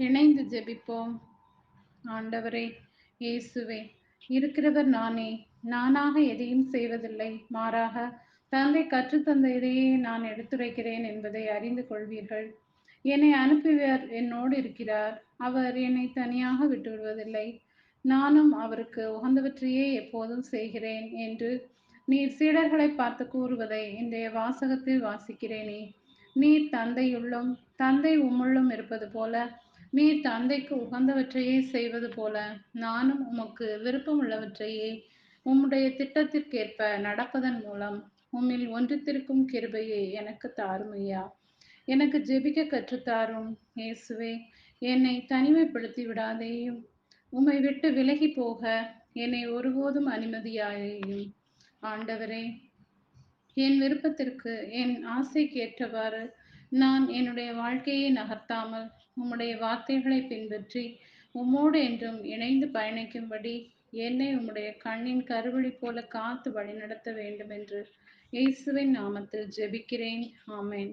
இணைந்து ஜெபிப்போம். ஆண்டவரே இயேசுவே இருக்கிறவர் நானே. நானாக எதையும் செய்வதில்லை. மாறாக தந்தை கற்றுத்தந்த இதையே நான் எடுத்துரைக்கிறேன் என்பதை அறிந்து கொள்வீர்கள். என்னை அனுப்பியவர் என்னோடு இருக்கிறார். அவர் என்னை தனியாக விட்டுவிடுவதில்லை. நானும் அவருக்கு உகந்தவற்றையே எப்போதும் செய்கிறேன் என்று நீர் சீடர்களை பார்த்து கூறுவதை இன்றைய வாசகத்தில் வாசிக்கிறேனே. நீர் தந்தையுள்ளும் தந்தை உம்முள்ளும் இருப்பது போல நீர் தந்தைக்கு உகந்தவற்றையே செய்வது போல நானும் உமக்கு விருப்பம் உள்ளவற்றையே உம்முடைய திட்டத்திற்கேற்ப நடப்பதன் மூலம் உம்மில் ஒன்றித்திருக்கும் கிருபையை எனக்கு தாருமையா எனக்கு ஜெபிக்க கற்றுத்தாரும் இயேசுவே என்னை தனிமைப்படுத்தி விடாதேயும். உம்மை விட்டு விலகி போக என்னை ஒருபோதும் அனுமதியாயேயும் ஆண்டவரே என் விருப்பத்திற்கு என் ஆசைக்கு ஏற்றவாறு நான் என்னுடைய வாழ்க்கையை நகர்த்தாமல் உம்முடைய வார்த்தைகளை பின்பற்றி உம்மோடு என்றும் இணைந்து பயணிக்கும்படி என்னை உம்முடைய கண்ணின் கருவழி போல காத்து வழிநடத்த வேண்டும் என்று இயேசுவின் நாமத்தில் ஜெபிக்கிறேன். ஆமேன்.